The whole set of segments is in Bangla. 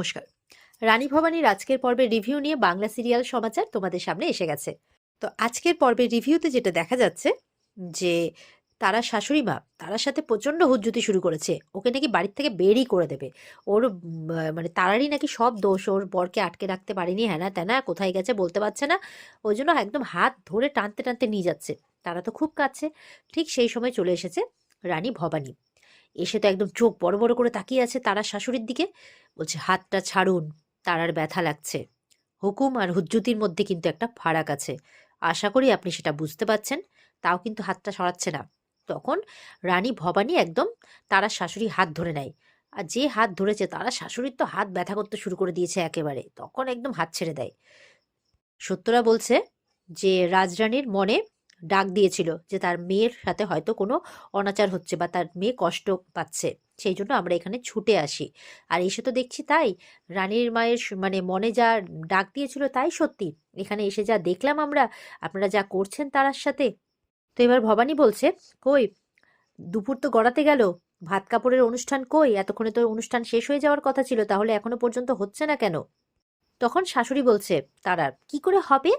নমস্কার। রানী ভবানীর আজকের পর্বের রিভিউ নিয়ে বাংলা সিরিয়াল সমাচার তোমাদের সামনে এসে গেছে। তো আজকের পর্বের রিভিউতে যেটা দেখা যাচ্ছে যে তারা শাশুড়ি মা তারার সাথে প্রচণ্ড হুজ্জুতি শুরু করেছে। ওকে নাকি বাড়ির থেকে বেরই করে দেবে। ওর মানে তারারই নাকি সব দোষ। ওর বরকে আটকে রাখতে পারেনি, হ্যানা ত্যানা, কোথায় গেছে বলতে পারছে না। ওই জন্য একদম হাত ধরে টানতে টানতে নিয়ে যাচ্ছে। তারা তো খুব কাছে। ঠিক সেই সময় চলে এসেছে রানী ভবানী। এসে তো একদম চোখ বড় বড় করে তাকিয়ে আছে তারা শাশুড়ির দিকে। বলছে, হাতটা ছাড়ুন, তারার ব্যথা লাগছে। হুকুম আর হুজ্জুতির মধ্যে কিন্তু একটা ফারাক আছে। আশা করি আপনি সেটা বুঝতে পারছেন। তাও কিন্তু হাতটা সরাচ্ছে না। তখন রানী ভবানী একদম তারা শাশুড়ি হাত ধরে নেয়। আর যে হাত ধরেছে তারা শাশুড়ির তো হাত ব্যথা করতে শুরু করে দিয়েছে একেবারে। তখন একদম হাত ছেড়ে দেয়। সত্যরা বলছে যে, রাজরানীর মনে ডাক দিয়েছিল যে তার মেয়ের সাথে হয়তো কোনো অনাচার হচ্ছে বা তার মেয়ে কষ্ট পাচ্ছে। সেই জন্য আমরা এখানে ছুটে আসি। আর এসে তো দেখছি তাই। রানীর মায়ের মানে মনে যা ডাক দিয়েছিল তাই সত্যি। এখানে এসে যা দেখলাম আমরা, আপনারা যা করছেন তারার সাথে। তো এবার ভবানী বলছে, কই, দুপুর তো গড়াতে গেল। ভাত কাপড়ের অনুষ্ঠান কই? এতক্ষণে তো অনুষ্ঠান শেষ হয়ে যাওয়ার কথা ছিল, তাহলে এখনও পর্যন্ত হচ্ছে না কেন? তখন শাশুড়ি বলছে তারা কি করে হবে?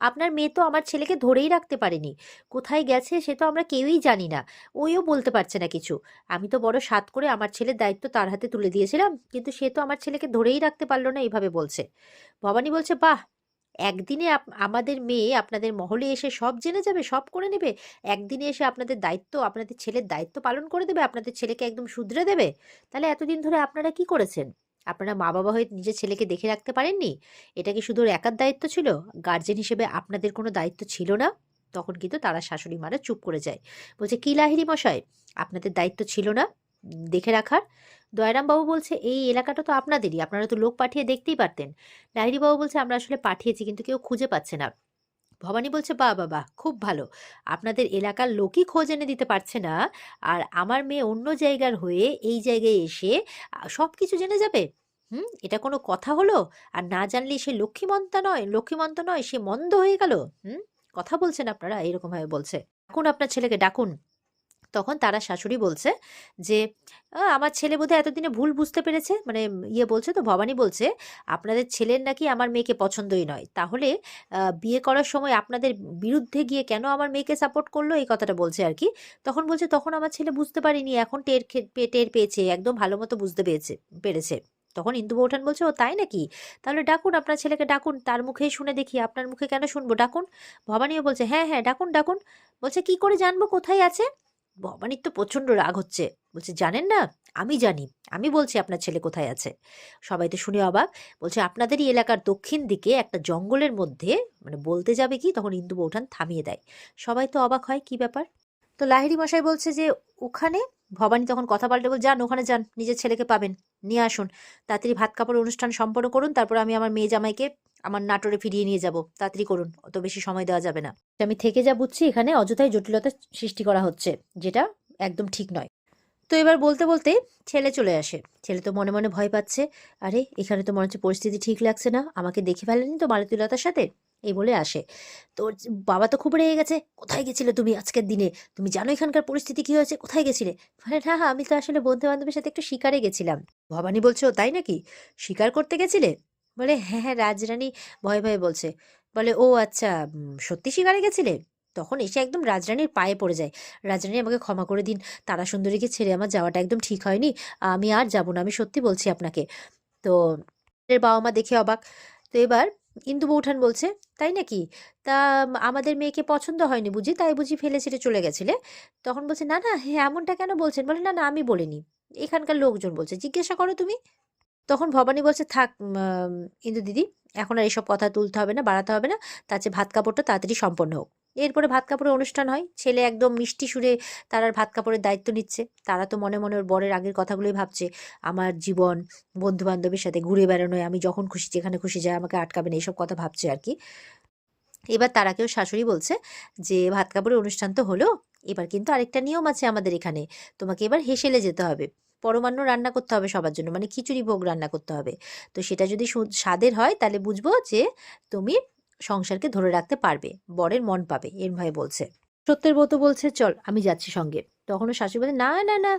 আপনার মেয়ে তো আমার ছেলেকে ধরেই রাখতে পারেনি। কোথায় গেছে সে তো আমরা কেউই জানি না। ওইও বলতে পারছে না কিছু। আমি তো বড় সাত করে আমার ছেলের দায়িত্ব তার হাতে তুলে দিয়েছিলাম, কিন্তু সে তো আমার ছেলেকে ধরেই রাখতে পারল না এইভাবে বলছে। ভবানী বলছে, বাহ! একদিনে আমাদের মেয়ে আপনাদের মহলে এসে সব জেনে যাবে, সব করে নেবে। একদিনে এসে আপনাদের দায়িত্ব, আপনাদের ছেলের দায়িত্ব পালন করে দেবে, আপনাদের ছেলেকে একদম শুধরে দেবে। তাহলে এতদিন ধরে আপনারা কি করেছেন? আপনারা মা বাবা হয়ে নিজের ছেলেকে দেখে রাখতে পারেননি? এটা কি শুধু একার দায়িত্ব ছিল? গার্জেন হিসেবে আপনাদের কোনো দায়িত্ব ছিল না? তখন কিন্তু তারা শাশুড়ি মারা চুপ করে যায়। বলছে, কি লাহিরি মশাই? আপনাদের দায়িত্ব ছিল না? দেখে রাখার? দয়ারাম বাবু বলছে, এই এলাকাটা তো আপনাদেরই। আপনারা তো লোক পাঠিয়ে দেখতেই পারতেন। লাহিরি বাবু বলছে, আমরা আসলে পাঠিয়েছি, কিন্তু কেউ খুঁজে পাচ্ছে না। ভবানী বলছে বা বাহ খুব ভালো। আপনাদের এলাকার লোকই খোঁজ এনে দিতে পারছে না। আর আমার মেয়ে অন্য জায়গার হয়ে এই জায়গায় এসে সব কিছু জেনে যাবে? হুম, এটা কোনো কথা হলো? আর না জানলে সে লক্ষ্মীমন্তা নয়, লক্ষ্মীমন্ত নয়, সে মন্দ হয়ে গেল? হুম, কথা বলছেন আপনারা, এরকমভাবে বলছে। ডাকুন আপনার ছেলেকে, ডাকুন। তখন তারা শাশুড়ি বলছে যে আমার ছেলে বোধহয় এতদিনে ভুল বুঝতে পেরেছে। মানে ইয়ে বলছে তো, ভবানী বলছে, আপনাদের ছেলের নাকি আমার মেয়েকে পছন্দই নয়। তাহলে বিয়ে করার সময় আপনাদের বিরুদ্ধে গিয়ে কেন আমার মেয়েকে সাপোর্ট করল? এই কথাটা বলছে আর কি। তখন বলছে, তখন আমার ছেলে বুঝতে পারিনি, এখন টের টের পেয়েছে, একদম ভালো মতো বুঝতে পেরেছে পেরেছে। তখন ইন্দু বৌঠান বলছে, ও, তাই নাকি? তাহলে ডাকুন, আপনার ছেলেকে ডাকুন, তার মুখেই শুনে দেখি, আপনার মুখে কেন শুনব? ডাকুন। ভবানীও বলছে হ্যাঁ হ্যাঁ ডাকুন ডাকুন। বলছে, কি করে জানব? কোথায় আছে? ভবানীর তো প্রচণ্ড রাগ হচ্ছে। বলছে, জানেন না? আমি জানি। আমি বলছি আপনার ছেলে কোথায় আছে? সবাই তো শুনে অবাক। বলছে, আপনাদেরই এলাকার দক্ষিণ দিকে একটা জঙ্গলের মধ্যে মানে বলতে যাবে কি, তখন ইন্দু বৌঠান থামিয়ে দেয়। সবাই তো অবাক হয়, কি ব্যাপার? তো লাহিড়ি মশাই বলছে যে, ওখানে? ভবানী তখন কথা পাল্টে বল যান, ওখানে যান, নিজের ছেলেকে পাবেন। নিয়ে আসুন। তাড়াতাড়ি ভাত কাপড় অনুষ্ঠান সম্পন্ন করুন। তারপর আমি আমার মেয়ে জামাইকে আমার নাটোরে ফিরিয়ে নিয়ে যাব। তাড়াতাড়ি করুন, অত বেশি সময় দেওয়া যাবে না। আমি থেকে যা বুঝছি, এখানে অযথাই জটিলতা সৃষ্টি করা হচ্ছে, যেটা একদম ঠিক নয়। তো এবার বলতে বলতে ছেলে চলে আসে। ছেলে তো মনে মনে ভয় পাচ্ছে, আরে, এখানে তো মনে হচ্ছে পরিস্থিতি ঠিক লাগছে না, আমাকে দেখে ফেলেনি তো মালতীলতার সাথে? এই বলে আসে। তো বাবা তো খুব রেগে গেছে, কোথায় গেছিলে তুমি আজকের দিনে? তুমি জানো এখানকার পরিস্থিতি কি হয়েছে, কোথায় গেছিলে? মানে হ্যাঁ আমি তো আসলে বন্ধু বান্ধবের সাথে একটু শিকারে গেছিলাম। ভবানী বলছো, তাই নাকি? শিকার করতে গেছিলে? বলে হ্যাঁ হ্যাঁ রাজরানী ভয়ে ভয়ে বলছে। বলে, ও আচ্ছা সত্যি শিকারে গেছিলে? তখন এসে একদম রাজরানীর পায়ে পড়ে যায়। রাজরানী, আমাকে ক্ষমা করে দিন। তারা সুন্দরীকে ছেড়ে আমার যাওয়াটা একদম ঠিক হয়নি। আমি আর যাব না। আমি সত্যি বলছি আপনাকে। তো এর বাবা মা দেখে অবাক। তো এবার ইন্দু বৌঠান বলছে, তাই নাকি? তা আমাদের মেয়েকে পছন্দ হয়নি বুঝি? তাই বুঝি ফেলে ছেড়ে চলে গেছিলে? তখন বলছে, না না হ্যাঁ এমনটা কেন বলছেন? বলে, না না, আমি বলিনি। এখানকার লোকজন বলছে। জিজ্ঞাসা করো তুমি। তখন ভবানী বলছে, থাক ইন্দু দিদি, এখন আর এসব কথা তুলতে হবে না, বাড়াতে হবে না। তার চেয়ে ভাত কাপড়টা তাড়াতাড়ি সম্পন্ন হোক। এরপরে ভাত কাপড়ের অনুষ্ঠান হয়। ছেলে একদম মিষ্টি সুরে তারার ভাত কাপড়ের দায়িত্ব নিচ্ছে। তারা তো মনে মনে ওর বরের আগের কথাগুলোই ভাবছে, আমার জীবন বন্ধু বান্ধবের সাথে ঘুরে বেড়ানোয়, আমি যখন খুশি, যেখানে খুশি যায়, আমাকে আটকাবে না। এইসব কথা ভাবছে আর কি। এবার তারাকেও শাশুড়ি বলছে যে, ভাত কাপড়ের অনুষ্ঠান তো হলো, এবার কিন্তু আরেকটা নিয়ম আছে আমাদের এখানে। তোমাকে এবার হেসেলে যেতে হবে। পরমান্ন রান্না করতে হবে সবার জন্য মানে খিচুড়ি ভোগ রান্না করতে হবে। তো সেটা যদি স্বাদের হয় তাহলে বুঝব যে তুমি সংসারকে ধরে রাখতে পারবে, বরের মন পাবে, এর ভয়ে বলছে। সত্যের বউ তো বলছে, চল, আমি যাচ্ছি সঙ্গে। তখন ওর শাশুড়ি বলে, না না না,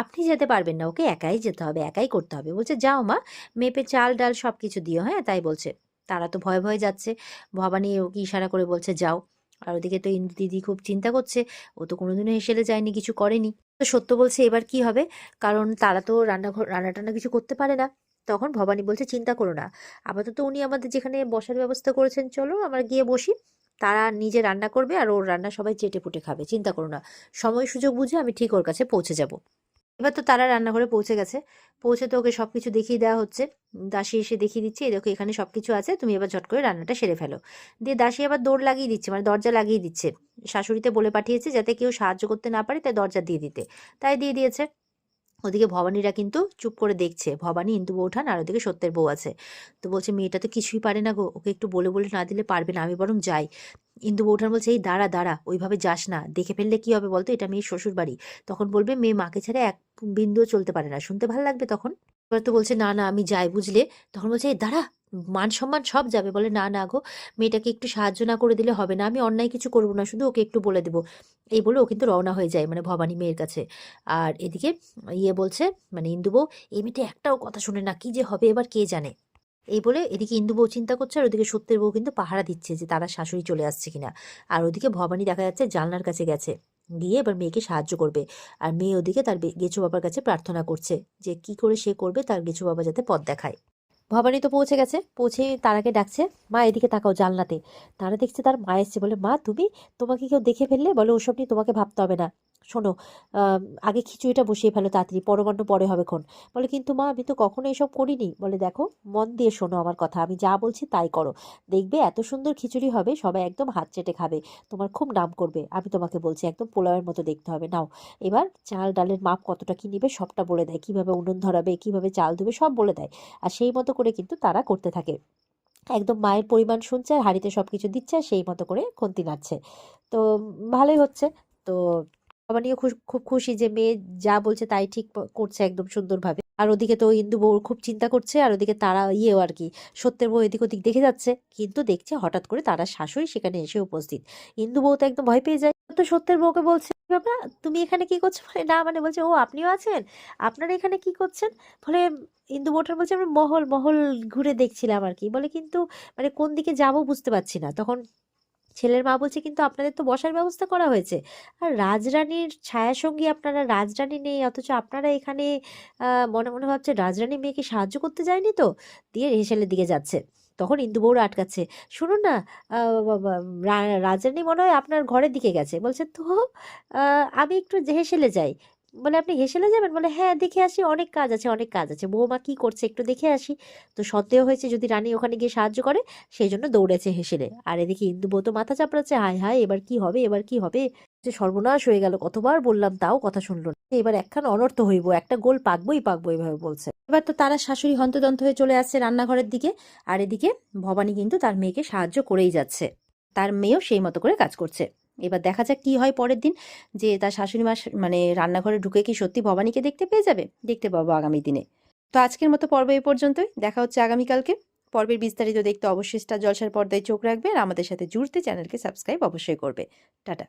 আপনি যেতে পারবেন না, ওকে একাই যেতে হবে, একাই করতে হবে। বলছে, যাও মা, মেপে চাল, ডাল সব কিছু দিও হ্যাঁ? তাই বলছে। তারা তো ভয়ে ভয়ে যাচ্ছে। ভবানী ওকে ইশারা করে বলছে, যাও। আর ওদিকে তো ইন্দু দিদি খুব চিন্তা করছে, ও তো কোনোদিনও হেসেলে যায়নি, কিছু করেনি। তো সত্য বলছে এবার কি হবে? কারণ তারা তো রান্নাঘর রান্না টান্না কিছু করতে পারে না। তখন ভবানী বলছে, চিন্তা করো না। আপাতত উনি আমাদের যেখানে বসার ব্যবস্থা করেছেন, চলো আমরা গিয়ে বসি। তারা নিজে রান্না করবে আর ওর রান্না সবাই চেটে পুটে খাবে। চিন্তা করো না। সময় সুযোগ বুঝে আমি ঠিক ওর কাছে পৌঁছে যাব। এবার তো তারা রান্নাঘরে পৌঁছে গেছে। পৌঁছে তো ওকে সব কিছু দেখিয়ে দেওয়া হচ্ছে। দাসী এসে দেখিয়ে দিচ্ছে দেখো, এখানে সব কিছু আছে, তুমি এবার ঝট করে রান্নাটা সেরে ফেলো। দিয়ে দাসী আবার দৌড় লাগিয়ে দিচ্ছে মানে দরজা লাগিয়ে দিচ্ছে। শাশুড়িতে বলে পাঠিয়েছে যাতে কেউ সাহায্য করতে না পারে, তাই দরজা দিয়ে দিতে। তাই দিয়ে দিয়েছে। ওদিকে ভবানীরা কিন্তু চুপ করে দেখছে। ভবানী ইন্দু বৌঠান আর ওদিকে সত্যের বউ আছে। তো বলছে, মেয়েটা তো কিছুই পারে না গো। ওকে একটু বলে বলে না দিলে পারবে না। আমি বরং যাই। ইন্দু বৌঠান বলছে, এই দাঁড়া দাঁড়া। ওইভাবে যাস না। দেখে ফেললে কি হবে বলতো? এটা মেয়ের শ্বশুর বাড়ি তখন বলবে, মেয়ে মাকে ছাড়া এক বিন্দুও চলতে পারে না। শুনতে ভালো লাগবে তখন? এবার তো বলছে, না না, আমি যাই বুঝলে। তখন বলছে, এই দাঁড়া মান সম্মান সব যাবে। বলে, না না গো, মেয়েটাকে একটু সাহায্য না করে দিলে হবে না। আমি অন্যায় কিছু করব না। শুধু ওকে একটু বলে দেবো। এই বলে ও কিন্তু রওনা হয়ে যায় মানে ভবানী মেয়ের কাছে। আর এদিকে ইয়ে বলছে মানে ইন্দু বউ, এই মেয়েটা একটাও কথা শুনে না। কি যে হবে এবার কে জানে? এই বলে এদিকে ইন্দু বউ চিন্তা করছে, আর ওদিকে সত্যের বউ কিন্তু পাহারা দিচ্ছে যে তারা শাশুড়ি চলে আসছে কিনা। আর ওদিকে ভবানী দেখা যাচ্ছে জানলার কাছে গেছে, গিয়ে এবার মেয়েকে সাহায্য করবে। আর মেয়ে ওদিকে তার গেছো বাবার কাছে প্রার্থনা করছে যে, কি করে সে করবে, তার গেছু বাবা যাতে পথ দেখায়। ভবানী তো পৌঁছে গেছে পৌঁছে তারাকে ডাকছে, মা, এদিকে তাকাও জানলাতে। তারা দেখছে তার মা এসছে বলে, মা, তুমি তোমাকে কেউ দেখে ফেললে? বলে, ওসব নিয়ে তোমাকে ভাবতে হবে না। শোনো আগে খিচুড়িটা বসিয়ে ফেলো তাড়াতাড়ি, পরমান্ন পরে হবে খন বলে, কিন্তু মা, আমি তো কখনো এসব করিনি। বলে, দেখো, মন দিয়ে শোনো আমার কথা, আমি যা বলছি তাই করো। দেখবে এত সুন্দর খিচুড়ি হবে, সবাই একদম হাত চেটে খাবে। তোমার খুব নাম করবে, আমি তোমাকে বলছি, একদম পোলাওয়ের মতো দেখতে হবে। নাও, এবার চাল ডালের মাপ কতটা কী নিবে সবটা বলে দেয়। কীভাবে উনুন ধরাবে, কীভাবে চাল ধুবে, সব বলে দেয়। আর সেই মতো করে কিন্তু তারা করতে থাকে। একদম মায়ের পরিমাণ শুনছে আর হাঁড়িতে সব কিছু দিচ্ছে আর সেই মতো করে খুন্তি নাড়ছে। তো ভালোই হচ্ছে। তো বাবা নিয়ে খুব খুশি যে মেয়ে যা বলছে তাই ঠিক করছে একদম সুন্দরভাবে। আর ওদিকে তো ইন্দু বউ খুব চিন্তা করছে, আর ওদিকে তারা ইয়েও আর কি, সত্যের বউ এদিক ওদিক দেখে যাচ্ছে, কিন্তু দেখছে হঠাৎ করে তারা শাশুড়ি সেখানে এসে উপস্থিত। ইন্দু বউ তো একদম ভয় পেয়ে যায় তো সত্যের বউকে বলছে, বাবা, তুমি এখানে কি করছ? মানে না মানে বলছে, ও, আপনিও আছেন? আপনারা এখানে কি করছেন? বলে, ইন্দু বউটার বলছে, আমরা মহল মহল ঘুরে দেখছিলাম আর কি। বলে, কিন্তু মানে কোন দিকে যাব বুঝতে পারছি না। তখন ছেলের মা বলছে, কিন্তু আপনাদের তো বসার ব্যবস্থা করা হয়েছে। আর রাজরানীর ছায়াসঙ্গী আপনারা রাজরানী নেই, অথচ আপনারা এখানে মনে মনে ভাবছে রাজরানী মেয়েকে সাহায্য করতে যায়নি তো? দিয়ে হেসেলের দিকে যাচ্ছে। তখন ইন্দু আটকাচ্ছে। শুনুন না রাজরানী মনে হয় আপনার ঘরের দিকে গেছে। বলছে, তো আমি একটু হেসেলে যাই। বলে আপনি হেসেলে যাবেন? বলে হ্যাঁ দেখে আসি, অনেক কাজ আছে, অনেক কাজ আছে। বৌমা কি করছে একটু দেখে আসি। তো সন্দেহ হয়েছে যদি রানী ওখানে গিয়ে সাহায্য করে সেই জন্য দৌড়েছে হেসেলে। আর এদিকে ইন্দু বউ তো মাথা চাপড়াচ্ছে, হায় হায়, এবার কি হবে, এবার কি হবে? যে সর্বনাশ হয়ে গেল, কতবার বললাম, তাও কথা শুনলো না। এবার একখান অনর্থ হইব, একটা গোল পাকবই পাকবো এভাবে বলছে। এবার তো তারা শাশুড়ি হন্তদন্ত হয়ে চলে আসছে রান্নাঘরের দিকে। আর এদিকে ভবানী কিন্তু তার মেয়েকে সাহায্য করেই যাচ্ছে। তার মেয়েও সেই মতো করে কাজ করছে। এবার দেখা যাক কি হয় পরের দিন যে তার শাশুড়ি মা মানে রান্নাঘরে ঢুকে কি সত্যি ভবানীকে দেখতে পেয়ে যাবে? দেখতে পাবো আগামী দিনে। তো আজকের মতো পর্ব এ পর্যন্তই। দেখা হচ্ছে আগামীকালকে। পর্বের বিস্তারিত দেখতে অবশ্যই স্টার জলসার পর্দায় চোখ রাখবে আর আমাদের সাথে জুড়তে চ্যানেলকে সাবস্ক্রাইব অবশ্যই করবে। টাটা।